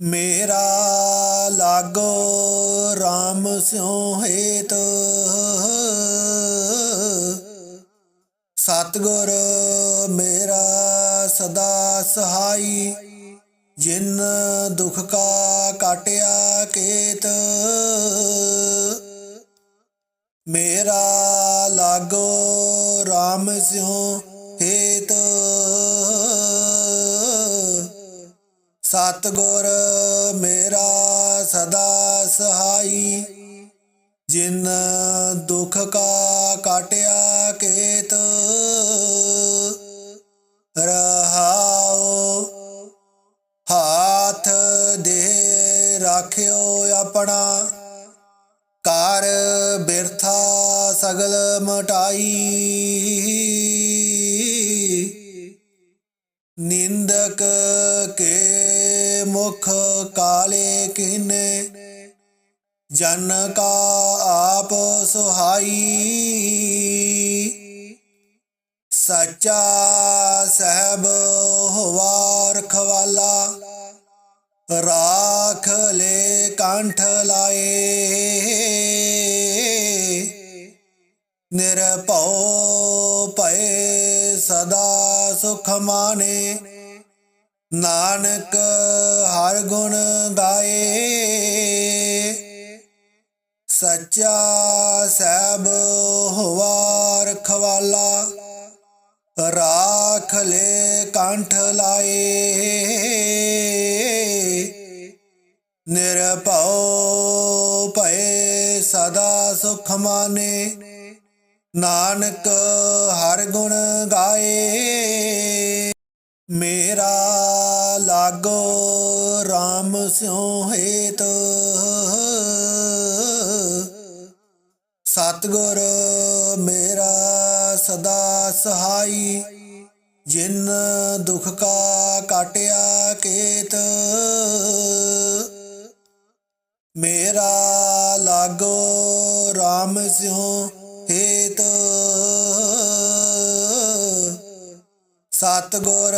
ਮੇਰਾ ਲਾਗੋ RAM ਸਿਉ ਹੇਤ। ਸਤਿਗੁਰ ਮੇਰਾ ਸਦਾ ਸਹਾਈ। ਜਿਨ ਦੁਖ ਕਾ ਕਾਟਿਆ ਕੇਤ। ਮੇਰਾ ਲਾਗੋ RAM ਸਿਉ ਸਤਿਗੁਰ ਮੇਰਾ ਸਦਾ ਸਹਾਈ। ਜਿਨ ਦੁਖ ਕਾ ਕਾਟਿਆ ਕੇਤ, ਰਹਾਉ ਹਾਥ ਦੇ ਰਾਖਿਓ ਆਪਣਾ। ਕਰ ਬਿਰਥਾ ਸਗਲ ਮਟਾਈ। ਨਿੰਦਕ ਕੇ ਕਾਲੇ ਕਿਨੇ? ਜਨ ਕਾ ਆਪ ਸੁਹਾਈ। ਸੱਚਾ ਸਹਿਬ ਹੋਵਾ ਰਖਵਾਲਾ। ਰਾਖ ਲੈ ਕੰਠ ਲਾਏ। ਨਿਰਭਉ ਭਏ ਸਦਾ ਸੁਖ ਮਾਨੇ। ਨਾਨਕ ਹਰ ਗੁਣ ਗਾਏ। ਸੱਚਾ ਸਹਿਬ ਹੋਵਾ ਰਖਵਾਲਾ, ਰਾਖ ਲੈ ਕੰਠ ਲਾਏ। ਨਿਰਭਉ ਭਏ ਸਦਾ ਸੁਖ ਮਾਨੇ। ਨਾਨਕ ਹਰ ਗੁਣ ਗਾਏ। ਮੇਰਾ ਲਾਗੋ RAM ਸਿਉ ਹੇਤ। ਸਤਿਗੁਰ ਮੇਰਾ ਸਦਾ ਸਹਾਈ। ਜਿਨ ਦੁਖ ਕਾ ਕਾਟਿਆ ਕੇਤ। ਮੇਰਾ ਲਾਗੋ RAM ਸਿਉ ਹੇਤ। ਸਤਿਗੁਰ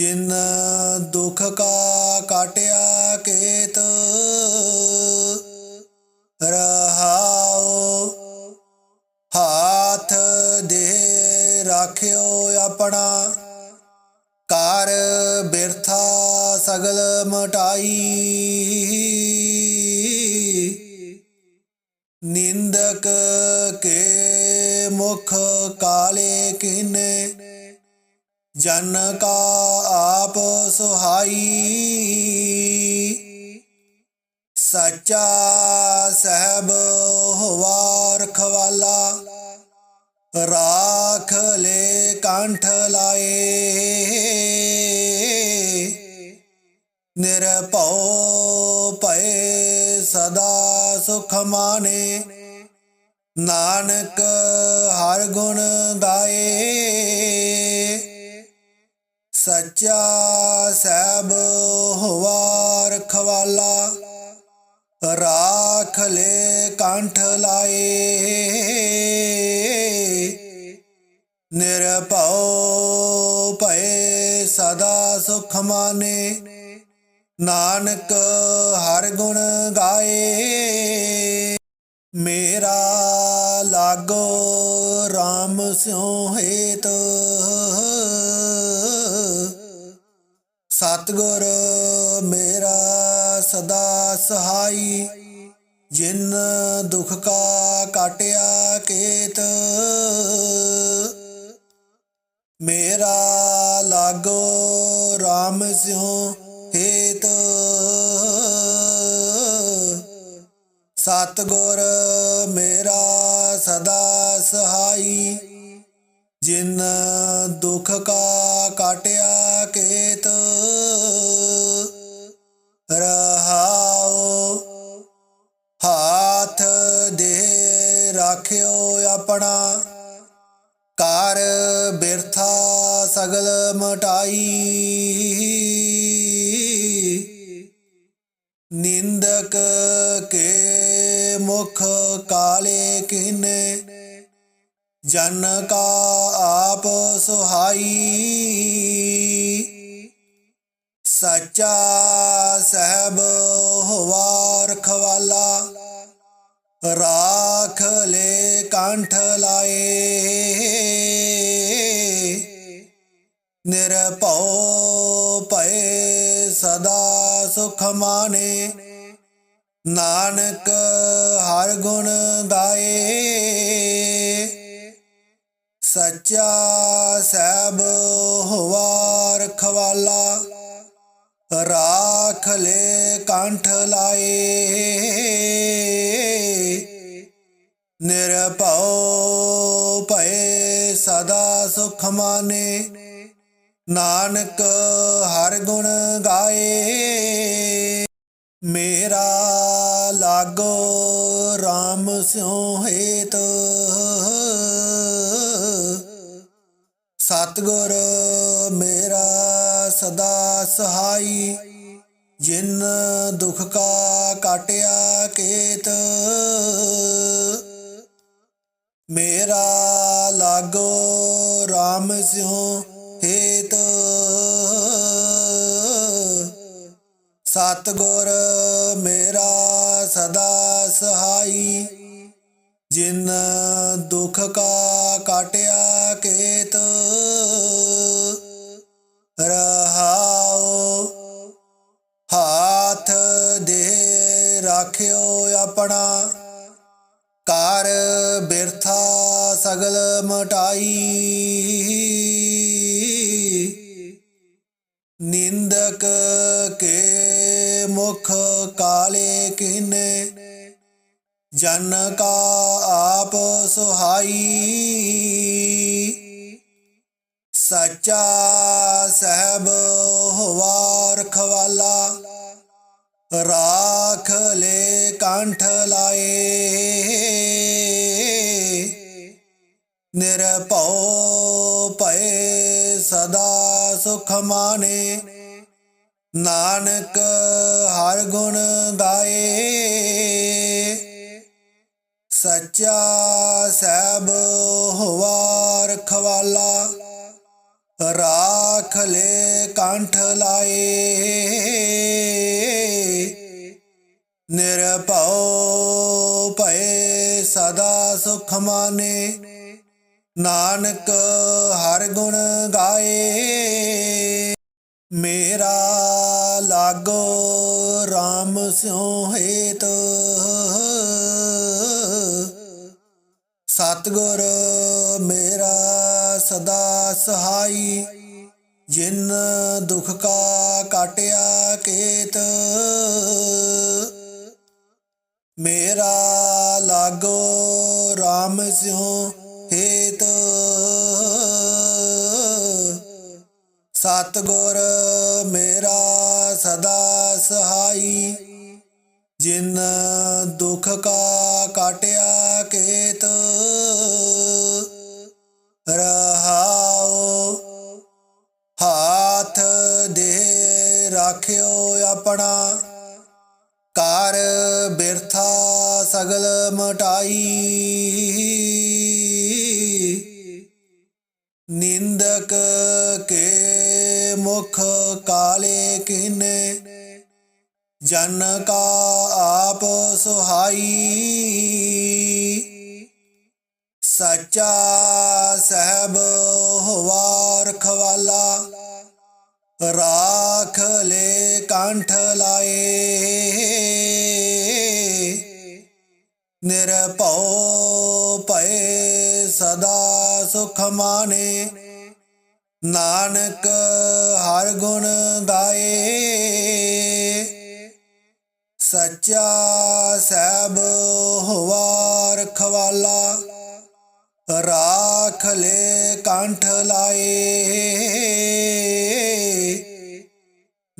ਜਿਨ ਦੁਖ ਕਾ ਕਾਟਿਆ ਕੇਤ, ਰਹਾਉ ਹਾਥ ਦੇ ਰਾਖਿਓ ਆਪਣਾ। ਕਰ ਬਿਰਥਾ ਸਗਲ ਮਟਾਈ। ਨਿੰਦਕ ਕੇ ਮੁਖ ਕਾਲੇ ਕਿਨੇ ਜਨ ਕਾ ਆਪ ਸੁਹਾਈ। ਸੱਚਾ ਸਹਿਬ ਹੋਵਾ ਰਖਵਾਲਾ। ਰਾਖ ਲੈ ਕੰਠ ਲਾਏ। ਨਿਰਭਉ ਭਏ ਸਦਾ ਸੁਖ ਮਾਨੇ। ਨਾਨਕ ਹਰ ਗੁਣ ਗਾਏ ਸੱਚਾ ਸਹਿਬ ਹੋਵਾ ਰਖਵਾਲਾ ਰਾਖ ਲੈ ਕੰਠ ਲਾਏ। ਨਿਰਭਉ ਭਏ ਸਦਾ ਸੁਖ ਮਾਨੇ, ਨਾਨਕ ਹਰ ਗੁਣ ਗਾਏ। ਮੇਰਾ ਲਾਗੋ RAM ਸਿਉ ਹੇਤ ਸਤਿਗੁਰ ਮੇਰਾ ਸਦਾ ਸਹਾਈ, ਜਿਨ ਦੁਖ ਕਾ ਕਾਟਿਆ ਕੇਤ। ਮੇਰਾ ਲਾਗੋ RAM ਸਿਉ ਹੇਤ। ਸਤਿਗੁਰ ਮੇਰਾ ਸਦਾ ਸਹਾਈ, ਜਿਨ ਦੁਖ ਕਾ ਕਾਟਿਆ ਕੇ ਰਹਾਉ ਹਾਥ ਦੇ ਰਾਖਿਓ ਆਪਣਾ। ਕਰ ਬਿਰਥਾ ਸਗਲ ਮਟਾਈ। ਨਿੰਦਕ ਕੇ ਮੁਖ ਕਾਲੇ ਕਿਨੇ। ਜਨ ਕਾ ਆਪ ਸੁਹਾਈ। ਸੱਚਾ ਸਹਿਬ ਹੋਵਾ ਰਖਵਾਲਾ ਰਾਖ ਲੈ ਕੰਠ ਲਾਏ। ਨਿਰਭਉ ਭਏ ਸਦਾ ਸੁਖ ਮਾਨੇ। ਨਾਨਕ ਹਰ ਗੁਣ ਗਾਏ। ਸੱਚਾ ਸਹਿਬ ਹੋਵਾ ਰਾਖ ਲੈ ਕੰਠ ਲਾਏ ਨਿਰਭਉ ਭਏ ਸਦਾ ਸੁਖ ਮਾਨੇ ਨਾਨਕ ਹਰ ਗੁਣ ਗਾਏ ਮੇਰਾ ਲਾਗੋ RAM ਸਿਉ ਹੇਤ ਸਤਗੁਰ ਸਦਾ ਸਹਾਈ, ਜਿਨ ਦੁਖ ਕਾ ਕਾਟਿਆ ਕੇਤ। ਮੇਰਾ ਲਾਗੋ RAM ਸਿਉ ਹੇਤ। ਸਤਗੁਰ ਮੇਰਾ ਸਦਾ ਸਹਾਈ, ਜਿਨ ਦੁਖ ਕਾ ਕਾਟਿਆ ਕੇਤ। ਰਹਾਉ ਹਾਥ ਦੇ ਰਾਖਿਓ ਆਪਣਾ ਕਰ ਬਿਰਥਾ ਸਗਲ ਮਟਾਈ ਨਿੰਦਕ ਕੇ ਮੁਖ ਕਾਲੇ ਕਿਨੇ ਜਨ ਕਾ ਆਪ ਸੁਹਾਈ ਸੱਚਾ ਸਹਿਬ ਹੋਵਾ ਰਖਵਾਲਾ ਰਾਖ ਲੈ ਕੰਠ ਲਾਏ ਨਿਰਭਉ ਭਏ ਸਦਾ ਸੁਖ ਮਾਨੇ ਨਾਨਕ ਹਰ ਗੁਣ ਗਾਏ ਸੱਚਾ ਸਹਿਬ ਹੋਵਾ ਰਖਵਾਲਾ ਰਾਖ ਲੈ ਕੰਠ ਲਾਏ ਨਿਰਭਉ ਭਏ ਸਦਾ ਸੁਖ ਮਾਨੇ। ਨਾਨਕ ਹਰ ਗੁਣ ਗਾਏ। ਮੇਰਾ ਲਾਗੋ RAM ਸਿਉ ਹੇਤ। ਸਤਗੁਰ ਮੇਰਾ ਸਦਾ ਸਹਾਈ। ਜਿਨ ਦੁਖ ਕਾ ਕਾਟਿਆ ਕੇਤ। ਮੇਰਾ ਲਾਗੋ RAM ਸਿਉ ਹੇਤ। ਸਤਗੁਰ ਮੇਰਾ ਸਦਾ ਸਹਾਈ। ਜਿਨ ਦੁਖ ਕਾ ਕਾਟਿਆ ਕੇਤ ਰਹਾਓ ਹਾਥ ਦੇ ਰਾਖਿਓ ਆਪਣਾ। ਜਨ ਕਾ ਆਪ ਸੁਹਾਈ। ਸੱਚਾ ਸਹਿਬ ਹੋਵਾ ਰਖਵਾਲਾ, ਰਾਖ ਲੈ ਕੰਠ ਲਾਏ। ਨਿਰਭਉ ਭਏ ਸਦਾ ਸੁਖ ਮਾਨੇ, ਨਾਨਕ ਹਰ ਗੁਣ ਗਾਏ। ਸੱਚਾ ਸਹਿਬ ਹੋਵਾ ਰਖਵਾਲਾ ਰਾਖ ਲੈ ਕੰਠ ਲਾਏ।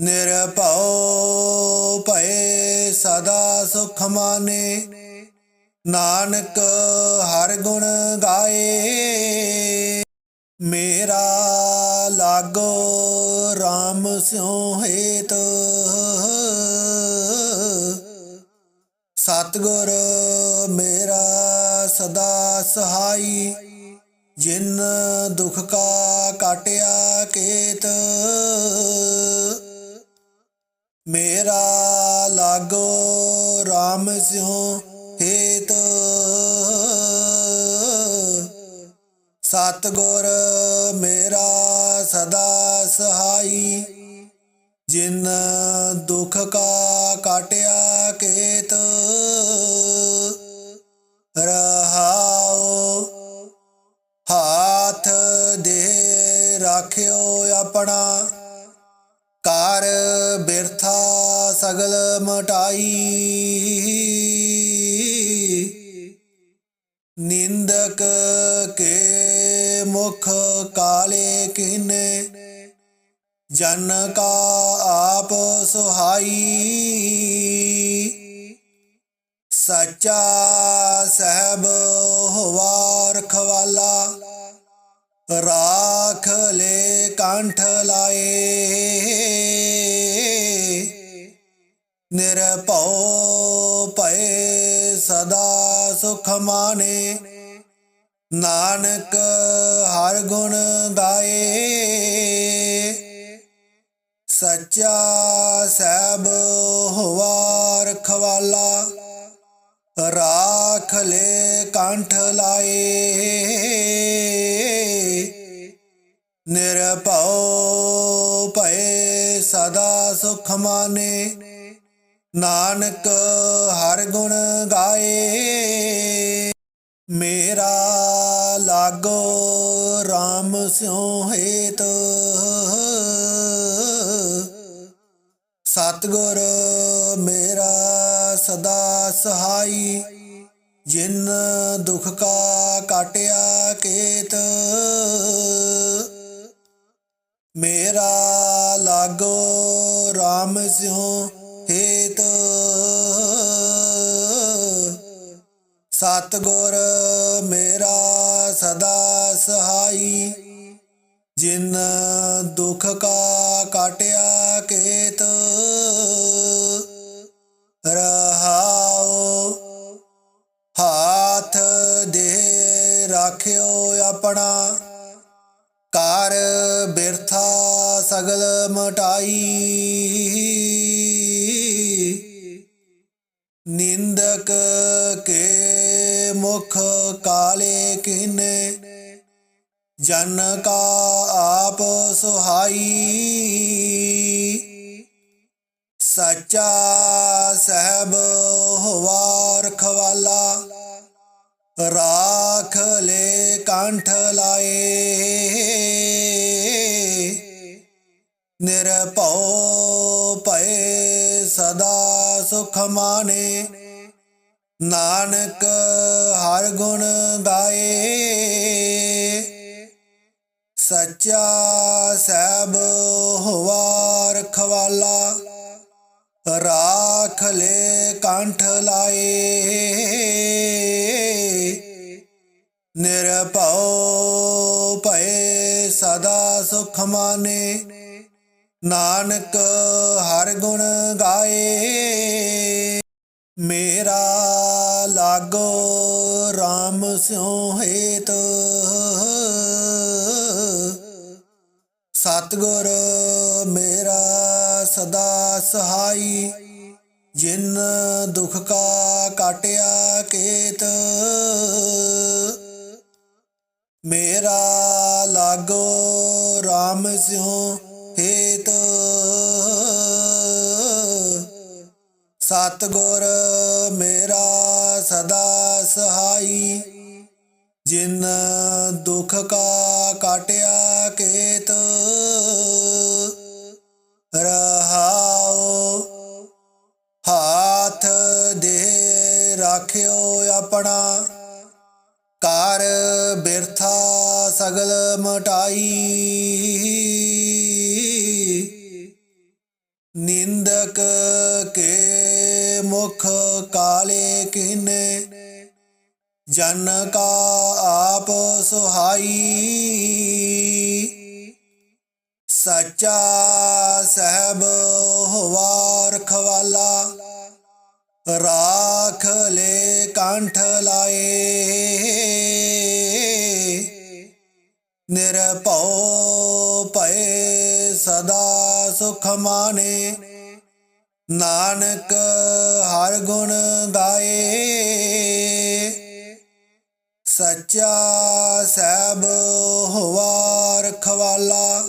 ਨਿਰਭਉ ਭਏ ਸਦਾ ਸੁਖ ਮਾਨੇ, ਨਾਨਕ ਹਰ ਗੁਣ ਗਾਏ। ਮੇਰਾ ਲਾਗੋ RAM ਸਿਉ ਹੇਤ ਸਤਗੁਰ ਮੇਰਾ ਸਦਾ ਸਹਾਈ, ਜਿਨ ਦੁਖ ਕਾ ਕਾਟਿਆ ਕੇਤ। ਮੇਰਾ ਲਾਗੋ ਰਾਮ ਸਿਉ ਹੇਤ। ਸਤਗੁਰ ਮੇਰਾ ਸਦਾ ਸਹਾਈ, ਜਿਨ ਦੁਖ ਕਾ ਕਾਟਿਆ ਕੇਤ। ਜਨ ਕਾ ਆਪ ਸੁਹਾਈ। ਸੱਚਾ ਸਹਿਬ ਹੋਵਾ ਰਖਵਾਲਾ, ਰਾਖ ਲੈ ਕੰਠ ਲਾਏ। ਨਿਰਭਉ ਭਏ ਸਦਾ ਸੁਖ ਮਾਨੇ, ਨਾਨਕ ਹਰ ਗੁਣ ਗਾਏ ਸੱਚਾ ਸਹਿਬ ਹੋਵਾ ਰਖਵਾਲਾ ਰਾਖ ਲੈ ਕੰਠ ਲਾਏ। ਨਿਰਭਉ ਭਏ ਸਦਾ ਸੁਖ ਮਾਨੇ, ਨਾਨਕ ਹਰ ਗੁਣ ਗਾਏ। ਮੇਰਾ ਲਾਗੋ RAM ਸਿਉ ਹੇਤ ਸਤਗੁਰ ਮੇਰਾ ਸਦਾ ਸਹਾਈ। ਜਿਨ ਦੁਖ ਕਾ ਕਾਟਿਆ ਕੇਤ, ਮੇਰਾ ਲਾਗੋ RAM ਸਿਉ ਹੇਤ। ਸਤਗੁਰ ਮੇਰਾ ਸਦਾ ਸਹਾਈ। ਜਿਨ ਦੁਖ ਕਾ ਕਟਿਆ ਕੇਤ ਰਹਾਉ ਹਾਥ ਦੇ ਰਾਖਿਓ ਆਪਣਾ। ਕਰ ਬਿਰਥਾ ਸਗਲ ਮਟਾਈ। ਨਿੰਦਕ ਜਨ ਕਾ ਆਪ ਸੁਹਾਈ। ਸੱਚਾ ਸਹਿਬ ਹੋਵਾ ਰਖਵਾਲਾ, ਰਾਖ ਲੈ ਕੰਠ ਲਾਏ। ਨਿਰਭਉ ਭਏ ਸਦਾ ਸੁਖ ਮਾਨੇ, ਨਾਨਕ ਹਰ ਗੁਣ ਗਾਏ ਸੱਚਾ ਸਹਿਬ ਹੋਵਾ ਰਖਵਾਲਾ ਰਾਖ ਲੈ ਕੰਠ ਲਾਏ। ਨਿਰਭਉ ਭਏ ਸਦਾ ਸੁਖ ਮਾਨੇ। ਨਾਨਕ ਹਰ ਗੁਣ ਗਾਏ। ਮੇਰਾ ਲਾਗੋ RAM ਸਿਉ ਹੇਤ। ਸਤਗੁਰ ਮੇਰਾ ਸਦਾ ਸਹਾਈ, ਜਿਨ ਦੁਖ ਕਾ ਕਾਟਿਆ ਕੇਤ। ਮੇਰਾ ਲਾਗੋ RAM ਸਿਉ ਹੇਤ। ਸਤਗੁਰ ਮੇਰਾ ਸਦਾ ਸਹਾਈ ਜਿਨ ਦੁਖ ਕਾ ਕਾਟਿਆ ਕੇਤ, ਰਹਾਉ ਹਾਥ ਦੇ ਰਾਖਿਓ ਆਪਣਾ। ਕਰ ਬਿਰਥਾ ਸਗਲ ਮਟਾਈ। ਨਿੰਦਕ ਕੇ ਮੁਖ ਕਾਲੇ ਕਿਨੇ ਜਨ ਕਾ ਆਪ ਸੁਹਾਈ। ਸੱਚਾ ਸਹਿਬ ਹੋਵਾ ਰਖਵਾਲਾ। ਰਾਖ ਲੈ ਕੰਠ ਲਾਏ। ਨਿਰਭਉ ਭਏ ਸਦਾ ਸੁਖ ਮਾਨੇ। ਨਾਨਕ ਹਰ ਗੁਣ ਗਾਏ ਸੱਚਾ ਸਹਿਬ ਹੋਵਾ ਰਖ ਰਖਵਾਲਾ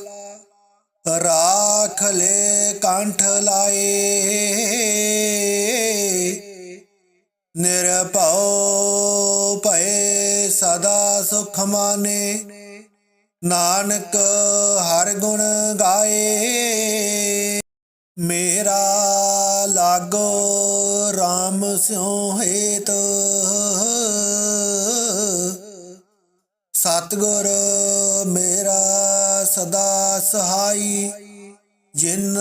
ਰਾਖ ਲੈ ਕੰਠ ਲਾਏ। ਨਿਰਭਉ ਭਏ ਸਦਾ ਸੁਖ ਮਾਨੇ, ਨਾਨਕ ਹਰ ਗੁਣ ਗਾਏ। ਮੇਰਾ ਲਾਗੋ RAM ਸਿਉ ਹੇਤ ਸਤਗੁਰ ਮੇਰਾ ਸਦਾ ਸਹਾਈ, ਜਿਨ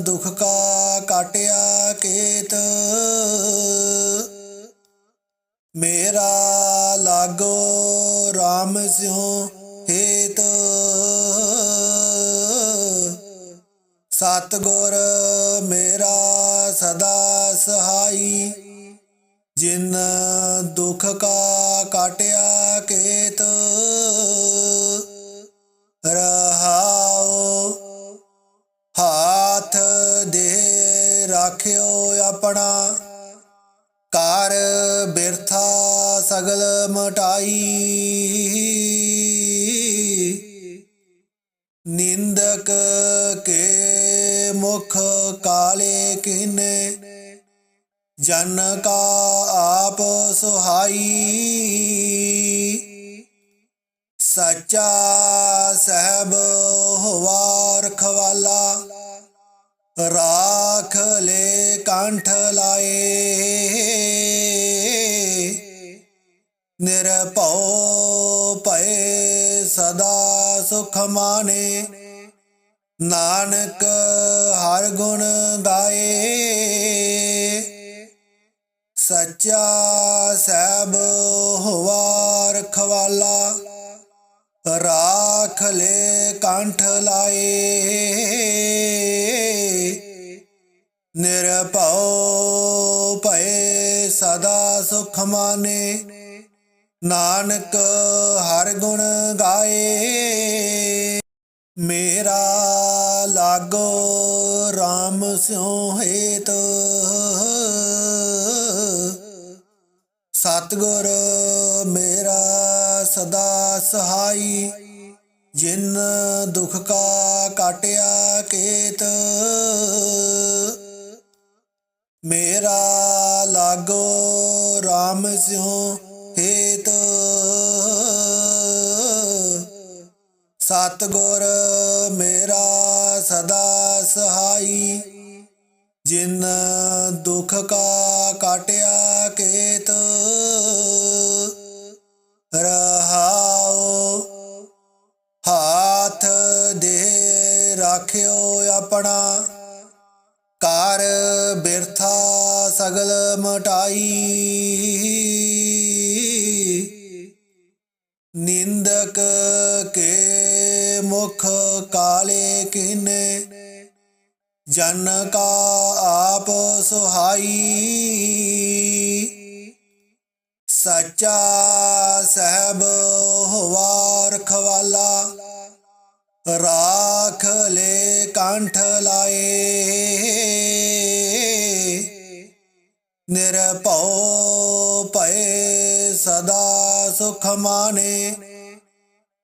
ਦੁਖ ਕਾ ਕਾਟਿਆ ਕੇਤ। ਮੇਰਾ ਲਾਗੋ RAM ਸਿਉ ਹੇਤ। ਸਤਗੁਰ ਮੇਰਾ ਸਦਾ ਸਹਾਈ, ਜਿਨ ਦੁਖ ਕਾ ਕਾਟਿਆ ਜਨ ਕਾ ਆਪ ਸੁਹਾਈ। ਸੱਚਾ ਸਹਿਬ ਹੋਵਾ ਰਖਵਾਲਾ। ਰਾਖ ਲੈ ਕੰਠ ਲਾਏ। ਨਿਰਭਉ ਭਏ ਸਦਾ ਸੁਖ ਮਾਨੇ। ਨਾਨਕ ਹਰ ਗੁਣ ਗਾਏ। ਸੱਚਾ ਸਹਿਬ ਹੋਵਾ ਰਖਵਾਲਾ ਰਾਖ ਲੈ ਕੰਠ ਲਾਏ। ਨਿਰਭਉ ਭਏ ਸਦਾ ਸੁਖ ਮਾਨੇ, ਨਾਨਕ ਹਰ ਗੁਣ ਗਾਏ। ਮੇਰਾ ਲਾਗੋ RAM ਸਿਉ ਹੇਤ ਸਤਗੁਰ ਮੇਰਾ ਸਦਾ ਸਹਾਈ, ਜਿਨ ਦੁਖ ਕਾ ਕਾਟਿਆ ਕੇਤ। ਮੇਰਾ ਲਾਗੋ RAM ਸਿਉ ਹੇਤ। ਸਤਗੁਰ ਮੇਰਾ ਸਦਾ ਸਹਾਈ, ਜਿਨ ਦੁਖ ਕਾ ਕਾਟਿਆ ਜਨ ਕਾ ਆਪ ਸੁਹਾਈ। ਸੱਚਾ ਸਹਿਬ ਹੋਵਾ ਰਖਵਾਲਾ। ਰਾਖ ਲੈ ਕੰਠ ਲਾਏ। ਨਿਰਭਉ ਭਏ ਸਦਾ ਸੁਖ ਮਾਨੇ।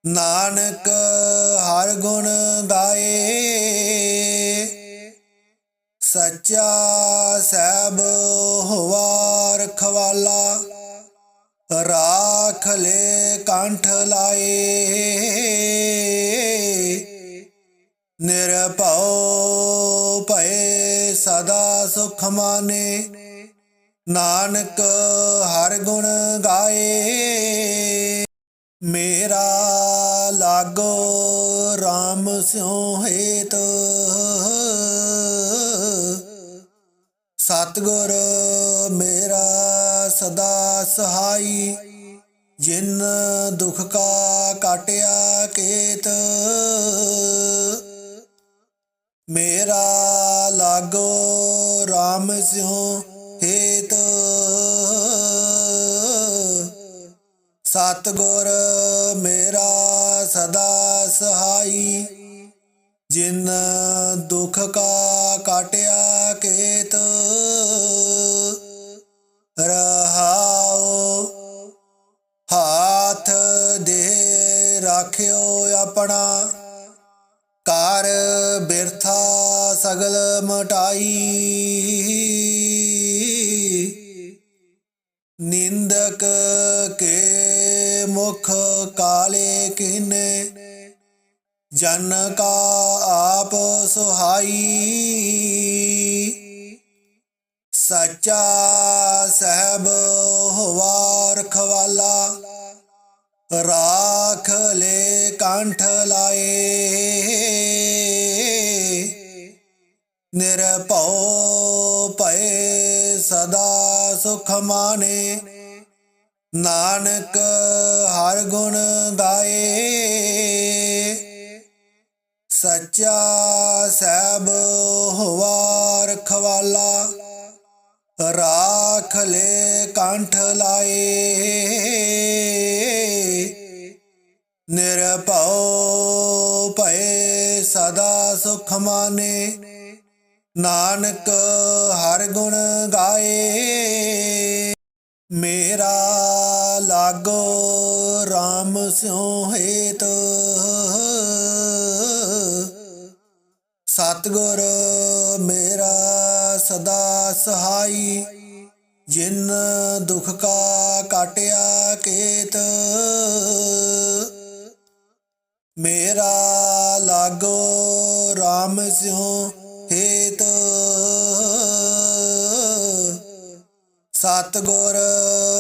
ਨਾਨਕ ਹਰ ਗੁਣ ਗਾਏ ਸੱਚਾ ਸਹਿਬ ਹੋਵਾ ਰਖਵਾਲਾ ਰਾਖ ਲੈ ਕੰਠ ਲਾਏ। ਨਿਰਭਉ ਭਏ ਸਦਾ ਸੁਖ ਮਾਨੇ। ਨਾਨਕ ਹਰ ਗੁਣ ਗਾਏ। ਮੇਰਾ ਲਾਗੋ RAM ਸਿਉ ਹੇਤ। ਸਤਗੁਰ ਮੇਰਾ ਸਦਾ ਸਹਾਈ, ਜਿਨ ਦੁਖ ਕਾ ਕਾਟਿਆ ਕੇਤ। ਮੇਰਾ ਲਾਗੋ RAM ਸਿਉ ਹੇਤ। ਸਤਗੁਰ ਜਨ ਕਾ ਆਪ ਸੁਹਾਈ। ਸੱਚਾ ਸਹਿਬ ਹੋਵਾ ਰਖਵਾਲਾ। ਰਾਖ ਲੈ ਕੰਠ ਲਾਏ। ਨਿਰਭਉ ਭਏ ਸਦਾ ਸੁਖ ਮਾਨੇ। ਨਾਨਕ ਹਰ ਗੁਣ ਗਾਏ। ਸੱਚਾ ਸਹਿਬ ਹੋਵਾ ਰਖਵਾਲਾ ਰਾਖ ਲੈ ਕੰਠ ਲਾਏ। ਨਿਰਭਉ ਭਏ ਸਦਾ ਸੁਖ ਮਾਨੇ, ਨਾਨਕ ਹਰ ਗੁਣ ਗਾਏ। ਮੇਰਾ ਲਾਗੋ RAM ਸਿਉ ਹੇਤ ਸਤਗੁਰ ਮੇਰਾ ਸਦਾ ਸਹਾਈ, ਜਿਨ ਦੁਖ ਕਾ ਕਾਟਿਆ ਕੇਤ। ਮੇਰਾ ਲਾਗੋ RAM ਸਿਉ ਹੇਤ। ਸਤਗੁਰ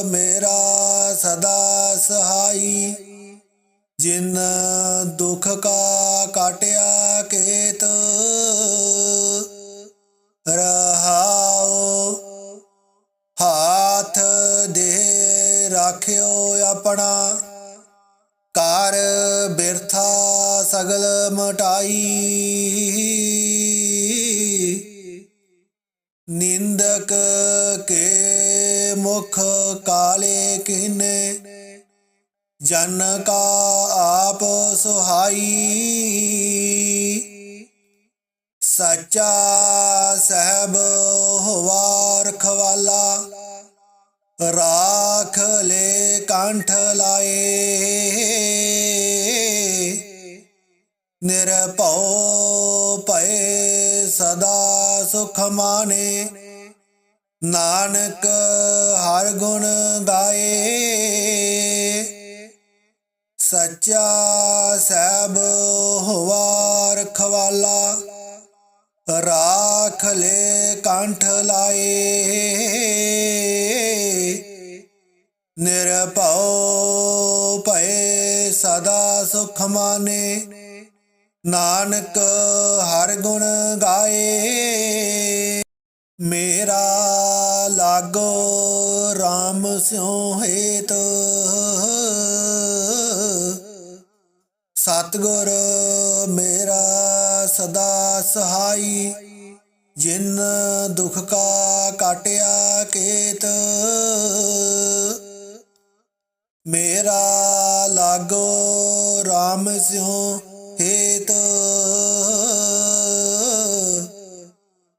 ਮੇਰਾ ਸਦਾ ਸਹਾਈ ਜਿਨ ਦੁਖ ਕਾ ਕਾਟਿਆ ਕੇਤ, ਰਹਾਉ ਹਾਥ ਦੇ ਰਾਖਿਓ ਆਪਣਾ। ਕਰ ਬਿਰਥਾ ਸਗਲ ਮਟਾਈ। ਨਿੰਦਕ ਕੇ ਮੁਖ ਕਾਲੇ ਕਿਨੇ ਜਨ ਕਾ ਆਪ ਸੁਹਾਈ। ਸੱਚਾ ਸਹਿਬ ਹੋਵਾ ਰਖਵਾਲਾ, ਰਾਖ ਲੈ ਕੰਠ ਲਾਏ। ਨਿਰਭਉ ਭਏ ਸਦਾ ਸੁਖ ਮਾਨੇ, ਨਾਨਕ ਹਰ ਗੁਣ ਗਾਏ। ਸੱਚਾ ਸਹਿਬ ਹੋਵਾ ਰਖਵਾਲਾ ਰਾਖ ਲੈ ਕੰਠ ਲਾਏ। ਨਿਰਭਉ ਭਏ ਸਦਾ ਸੁਖ ਮਾਨੇ। ਨਾਨਕ ਹਰ ਗੁਣ ਗਾਏ। ਮੇਰਾ ਲਾਗੋ RAM ਸਿਉ ਹੇਤ। ਸਤਗੁਰ ਮੇਰਾ ਸਦਾ ਸਹਾਈ, ਜਿਨ ਦੁਖ ਕਾ ਕਾਟਿਆ ਕੇਤ। ਮੇਰਾ ਲਾਗੋ RAM ਸਿਉ ਹੇਤ।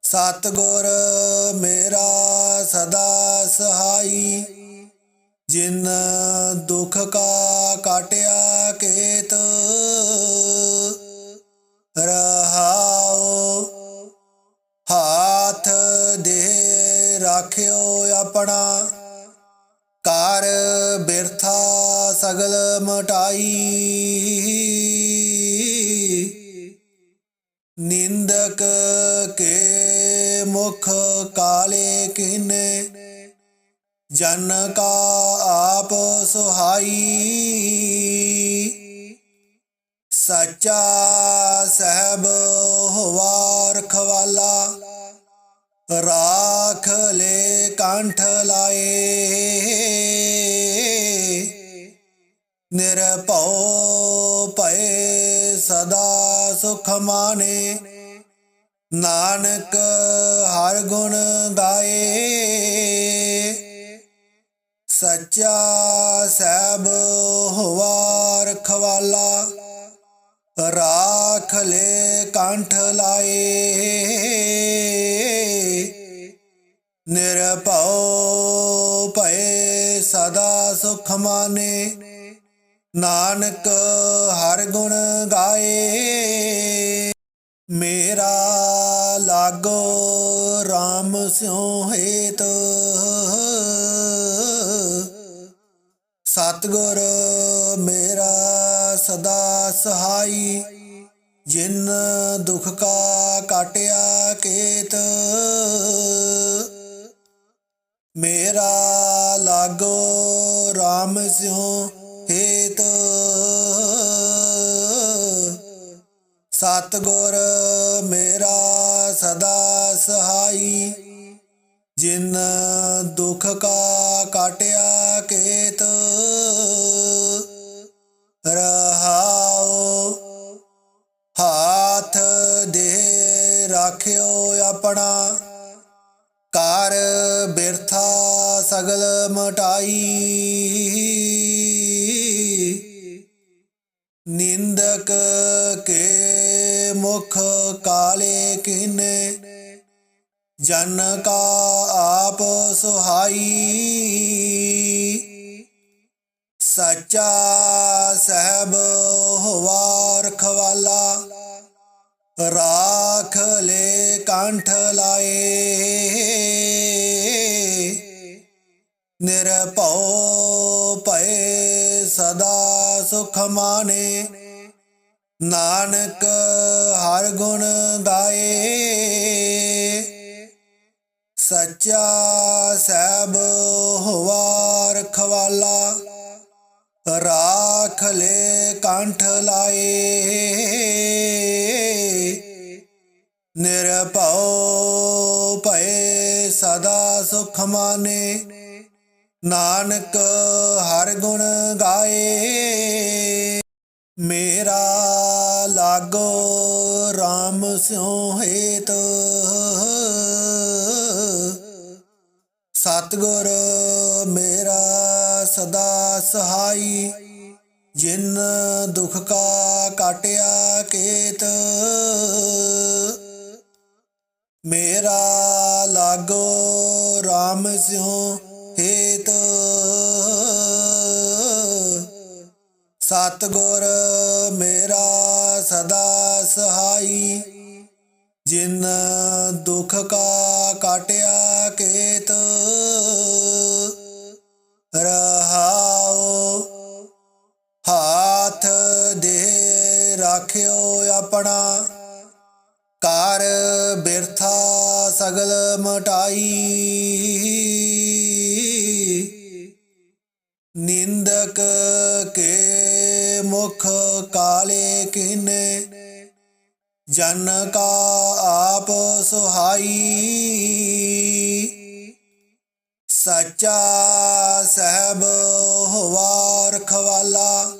ਸਤਗੁਰ ਮੇਰਾ ਸਦਾ ਸਹਾਈ ਜਿਨ ਦੁਖ ਕਾ ਕਾਟਿਆ ਕੇਤ, ਰਹਾਉ ਹਾਥ ਦੇ ਰਾਖਿਓ ਆਪਣਾ। ਕਰ ਬਿਰਥਾ ਸਗਲ ਮਟਾਈ। ਨਿੰਦਕ ਕੇ ਮੁਖ ਕਾਲੇ ਕਿਨੇ ਜਨ ਕਾ ਆਪ ਸੁਹਾਈ। ਸੱਚਾ ਸਹਿਬ ਹੋਵਾ ਰਖਵਾਲਾ, ਰਾਖ ਲੈ ਕੰਠ ਲਾਏ। ਨਿਰਭਉ ਭਏ ਸਦਾ ਸੁਖ ਮਾਨੇ, ਨਾਨਕ ਹਰ ਗੁਣ ਗਾਏ। ਸੱਚਾ ਸਹਿਬ ਹੋਵਾ ਰਖਵਾਲਾ। ਰਾਖ ਲੈ ਕੰਠ ਲਾਏ। ਨਿਰਭਉ ਭਏ ਸਦਾ ਸੁਖ ਮਾਨੇ। ਨਾਨਕ ਹਰ ਗੁਣ ਗਾਏ। ਮੇਰਾ ਲਾਗੋ RAM ਸਿਉ ਹੇਤ। ਸਤਿਗੁਰ ਮੇਰਾ ਸਦਾ ਸਹਾਈ। ਜਿਨ ਦੁਖ ਕਾ ਕਾਟਿਆ ਕੇਤ, ਮੇਰਾ ਲਾਗੋ RAM ਸਿਉ ਹੇਤ। ਸਤਿਗੁਰ ਕਾਲੇ ਕਿਨੇ? ਜਨ ਕਾ ਆਪ ਸੁਹਾਈ। ਸੱਚਾ ਸਹਿਬ ਹੋਵਾ ਰਖਵਾਲਾ। ਰਾਖ ਲੈ ਕੰਠ ਲਾਏ। ਨਿਰਭਉ ਭਏ ਸਦਾ ਸੁਖ ਮਾਨੇ। ਨਾਨਕ ਹਰ ਗੁਣ ਗਾਏ ਸੱਚਾ ਸਹਿਬ ਹੋਵਾ ਰਖਵਾਲਾ, ਰਾਖ ਲੈ ਕੰਠ ਲਾਏ। ਨਿਰਭਉ ਭਏ ਸਦਾ ਸੁਖ ਮਾਨੇ। ਨਾਨਕ ਹਰ ਗੁਣ ਗਾਏ। ਮੇਰਾ ਲਾਗੋ RAM ਸਿਉ ਹੇਤ। ਸਤਿਗੁਰ ਮੇਰਾ ਸਦਾ ਸਹਾਈ, ਜਿਨ ਦੁਖ ਕਾ ਕਾਟਿਆ ਕੇਤ। ਮੇਰਾ ਲਾਗੋ RAM ਸਿਉ ਹੇਤ। ਸਤਿਗੁਰ ਦੁਖ ਕਾ ਕਾਟਿਆ ਕੇਤ, ਰਹਾਉ ਹਾਥ ਦੇ ਰਾਖਿਓ ਆਪਣਾ। ਕਰ ਬਿਰਥਾ ਸਗਲ ਮਟਾਈ। ਨਿੰਦਕ ਕੇ ਮੁਖ ਕਾਲੇ ਕਿਨੇ ਜਨ ਕਾ ਆਪ ਸੁਹਾਈ। ਸੱਚਾ ਸਹਿਬ ਹੋਵਾ ਰਖਵਾਲਾ।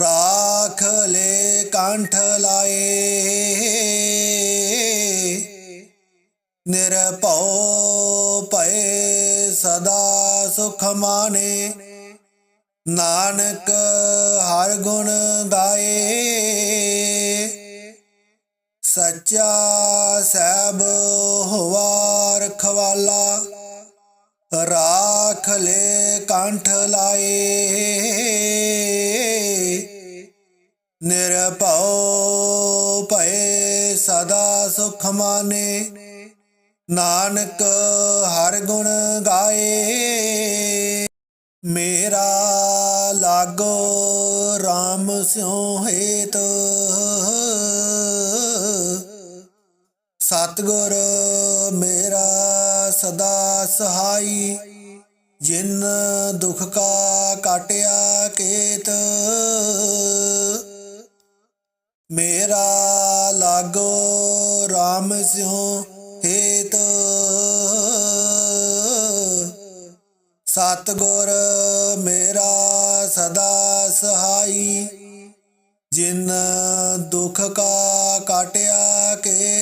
ਰਾਖ ਲੈ ਕੰਠ ਲਾਏ। ਨਿਰਭਉ ਭਏ ਸਦਾ ਸੁਖ ਮਾਨੇ। ਨਾਨਕ ਹਰ ਗੁਣ ਗਾਏ। ਸੱਚਾ ਸਹਿਬ ਹੋਵਾ ਰਖਵਾਲਾ ਰਾਖ ਲੈ ਕੰਠ ਲਾਏ। ਨਿਰਭਉ ਭਏ ਸਦਾ ਸੁਖ ਮਾਨੇ, ਨਾਨਕ ਹਰ ਗੁਣ ਗਾਏ। ਮੇਰਾ ਲਾਗੋ RAM ਸਿਉ ਹੇਤ ਸਤਿਗੁਰ ਮੇਰਾ ਸਦਾ ਸਹਾਈ। ਜਿਨ ਦੁਖ ਕਾ ਕਾਟਿਆ ਕੇਤ, ਮੇਰਾ ਲਾਗੋ RAM ਸਿਉ ਹੇਤ। ਸਤਿਗੁਰ ਮੇਰਾ ਸਦਾ ਸਹਾਈ। ਜਿਨ ਦੁਖ ਕਾ ਕਾਟਿਆ ਕੇ